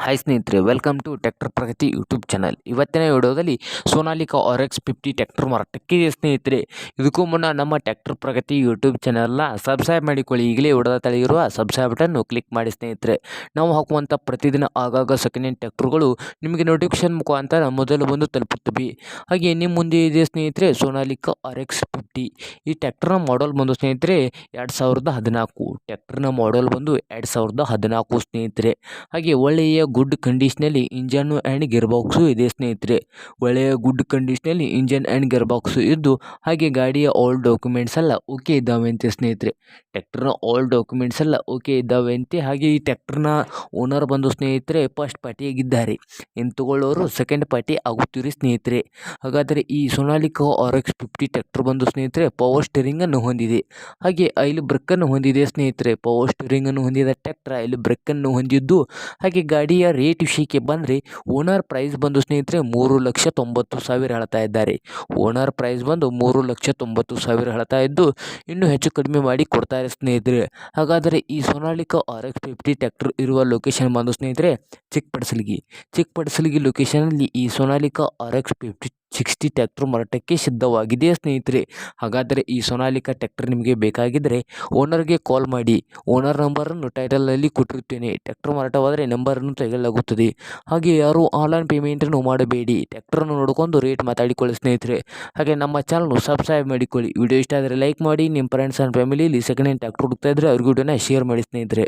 Hi ಸ್ನೇಹಿತರೆ welcome to tractor Pragati YouTube channel ಇವತ್ತಿನ ವಿಡಿಯೋದಲ್ಲಿ Sonalika R X fifty tractor ಮಾರಾಟಕ್ಕಿದೆ ಸ್ನೇಹಿತರೆ. ಇದಕ್ಕೂ ಮುನ್ನ ನಮ್ಮ ಟ್ಯಾಕ್ಟರ್ ಪ್ರಗತಿ ಯೂಟ್ಯೂಬ್ ಚಾನಲ್ನ ಸಬ್ಸ್ಕ್ರೈಬ್ ಮಾಡಿಕೊಳ್ಳಿ. ಈಗಲೇ ಹೊಡೆದ ತಳಿಯಿರುವ ಸಬ್ಸ್ಕ್ರೈಬ್ ಬಟನ್ನು ಕ್ಲಿಕ್ ಮಾಡಿ ಸ್ನೇಹಿತರೆ. ನಾವು ಹಾಕುವಂಥ ಪ್ರತಿದಿನ ಆಗಾಗ ಸೆಕೆಂಡ್ ಹ್ಯಾಂಡ್ ಟ್ಯಾಕ್ಟರ್ಗಳು ನಿಮಗೆ ನೋಟಿಫಿಕೇಶನ್ ಮುಖಾಂತರ ಮೊದಲು ಬಂದು ತಲುಪುತ್ತವೆ. ಹಾಗೆ ನಿಮ್ಮ ಮುಂದೆ ಇದೆ ಸ್ನೇಹಿತರೆ ಸೋನಾಲಿಕಾ ಆರ್ ಎಕ್ಸ್ ಫಿಫ್ಟಿ ಈ ಟ್ಯಾಕ್ಟರ್ನ ಮಾಡಲ್ ಬಂದು ಸ್ನೇಹಿತರೆ, ಎರಡು ಸಾವಿರದ ಹದಿನಾಲ್ಕು. ಟ್ಯಾಕ್ಟರ್ನ ಮಾಡಲ್ ಬಂದು ಎರಡು ಸಾವಿರದ ಹದಿನಾಲ್ಕು ಸ್ನೇಹಿತರೆ. ಹಾಗೆ ಒಳ್ಳೆಯ ಗುಡ್ ಕಂಡೀಷ್ನಲ್ಲಿ ಇಂಜನ್ನು ಆ್ಯಂಡ್ ಗೇರ್ ಬಾಕ್ಸು ಇದೆ ಸ್ನೇಹಿತರೆ. ಒಳ್ಳೆಯ ಗುಡ್ ಕಂಡೀಷ್ನಲ್ಲಿ ಇಂಜನ್ ಆ್ಯಂಡ್ ಗೇರ್ ಬಾಕ್ಸು ಇದ್ದು, ಹಾಗೆ ಗಾಡಿಯ ಆಲ್ ಡಾಕ್ಯುಮೆಂಟ್ಸ್ ಎಲ್ಲ ಓಕೆ ಇದ್ದಾವೆ ಅಂತೆ ಸ್ನೇಹಿತರೆ ಟ್ಯಾಕ್ಟರ್ನ ಆಲ್ ಡಾಕ್ಯುಮೆಂಟ್ಸ್ ಎಲ್ಲ ಓಕೆ ಇದ್ದಾವೆ ಅಂತೆ ಹಾಗೆ ಈ ಟ್ರ್ಯಾಕ್ಟರ್ನ ಓನರ್ ಬಂದು ಸ್ನೇಹಿತರೆ ಫಸ್ಟ್ ಪಾರ್ಟಿಯಾಗಿದ್ದಾರೆ ಇನ್ನು ತಗೊಳ್ಳೋರು ಸೆಕೆಂಡ್ ಪಾರ್ಟಿ ಆಗುತ್ತೀರಿ ಸ್ನೇಹಿತರೆ. ಹಾಗಾದರೆ ಈ Sonalika R X fifty tractor ಬಂದು ಸ್ನೇಹಿತರೆ ಪವರ್ ಸ್ಟೇರಿಂಗನ್ನು ಹೊಂದಿದೆ. ಹಾಗೆ ಐಲ್ ಬ್ರೇಕನ್ನು ಹೊಂದಿದೆ ಸ್ನೇಹಿತರೆ ಪವರ್ ಸ್ಟೇರಿಂಗನ್ನು ಹೊಂದಿದ ಟ್ರ್ಯಾಕ್ಟರ್ ಐಲ್ ಬ್ರೇಕನ್ನು ಹೊಂದಿದ್ದು, ಹಾಗೆ ಗಾಡಿಯ ರೇಟ್ ವಿಷಯಕ್ಕೆ ಬಂದರೆ ಓನರ್ ಪ್ರೈಸ್ ಬಂದು ಸ್ನೇಹಿತರೆ ಮೂರು ಲಕ್ಷ ತೊಂಬತ್ತು ಸಾವಿರ ಹೇಳ್ತಾ ಇದ್ದಾರೆ. ಓನರ್ ಪ್ರೈಸ್ ಬಂದು ಮೂರು ಲಕ್ಷ ತೊಂಬತ್ತು ಸಾವಿರ ಹೇಳ್ತಾ ಇದ್ದು ಇನ್ನೂ ಹೆಚ್ಚು ಕಡಿಮೆ ಮಾಡಿ ಕೊಡ್ತಾರೆ ಸ್ನೇಹಿತರೆ. ಹಾಗಾದರೆ ಈ Sonalika R X fifty tractor ಇರುವ ಲೊಕೇಶನ್ ಬಂದು ಸ್ನೇಹಿತರೆ ಚಿಕ್ಕಪಡಿಸಲಿಗಿ. ಚಿಕ್ಕಪಡಿಸಲಿಗಿ ಲೊಕೇಶನಲ್ಲಿ ಈ Sonalika R X fifty sixty tractor ಮಾರಾಟಕ್ಕೆ ಸಿದ್ಧವಾಗಿದೆ ಸ್ನೇಹಿತರೆ. ಹಾಗಾದರೆ ಈ ಸೊನಾಲಿಕಾ ಟ್ಯಾಕ್ಟರ್ ನಿಮಗೆ ಬೇಕಾಗಿದ್ದರೆ ಓನರ್ಗೆ ಕಾಲ್ ಮಾಡಿ. ಓನರ್ ನಂಬರನ್ನು ಟೈಟಲಲ್ಲಿ ಕೊಟ್ಟಿರುತ್ತೇನೆ. ಟ್ಯಾಕ್ಟರ್ ಮಾರಾಟವಾದರೆ ನಂಬರನ್ನು ತೆಗೆಯಲಾಗುತ್ತದೆ ಹಾಗೆ ಯಾರು ಆನ್ಲೈನ್ ಪೇಮೆಂಟನ್ನು ಮಾಡಬೇಡಿ. ಟ್ಯಾಕ್ಟ್ರನ್ನು ನೋಡಿಕೊಂಡು ರೇಟ್ ಮಾತಾಡಿಕೊಳ್ಳಿ ಸ್ನೇಹಿತರೆ. ಹಾಗೆ ನಮ್ಮ ಚಾನಲ್ನು ಸಬ್ಸ್ಕ್ರೈಬ್ ಮಾಡಿಕೊಳ್ಳಿ. ವಿಡಿಯೋ ಇಷ್ಟ ಆದರೆ ಲೈಕ್ ಮಾಡಿ. ನಿಮ್ಮ ಫ್ರೆಂಡ್ಸ್ ಆ್ಯಂಡ್ ಫ್ಯಾಮಿಲಿಯಲ್ಲಿ ಸೆಕೆಂಡ್ ಹ್ಯಾಂಡ್ ಟ್ಯಾಕ್ಟರ್ ಹುಡುಕ್ತಾ ಇದ್ದರೆ ಅವ್ರಿಗೆ ವಿಡಿಯೋನ ಶೇರ್ ಮಾಡಿ ಸ್ನೇಹಿತರೆ.